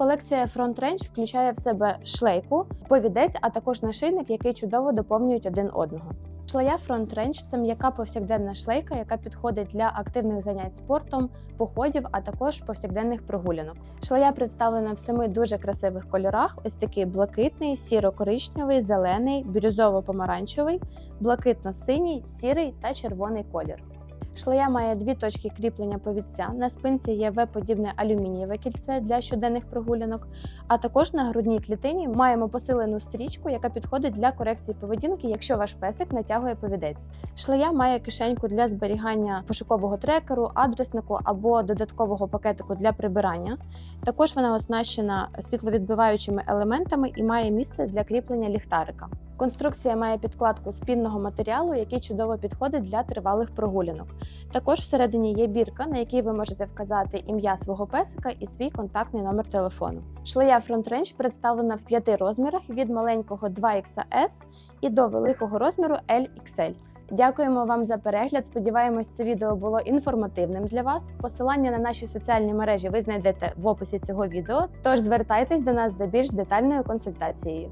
Колекція Front Range включає в себе шлейку, повідець, а також нашийник, який чудово доповнюють один одного. Шлея Front Range – це м'яка повсякденна шлейка, яка підходить для активних занять спортом, походів, а також повсякденних прогулянок. Шлея представлена в семи дуже красивих кольорах: ось такий блакитний, сіро-коричневий, зелений, бірюзово-помаранчевий, блакитно-синій, сірий та червоний колір. Шлея має дві точки кріплення повідця. На спинці є В-подібне алюмінієве кільце для щоденних прогулянок. А також на грудній клітині маємо посилену стрічку, яка підходить для корекції поведінки, якщо ваш песик натягує повідець. Шлея має кишеньку для зберігання пошукового трекеру, адреснику або додаткового пакетику для прибирання. Також вона оснащена світловідбиваючими елементами і має місце для кріплення ліхтарика. Конструкція має підкладку з пінного матеріалу, який чудово підходить для тривалих прогулянок. Також всередині є бірка, на якій ви можете вказати ім'я свого песика і свій контактний номер телефону. Шлея Front Range представлена в п'яти розмірах від маленького 2XS і до великого розміру LXL. Дякуємо вам за перегляд. Сподіваємось, це відео було інформативним для вас. Посилання на наші соціальні мережі ви знайдете в описі цього відео. Тож звертайтесь до нас за більш детальною консультацією.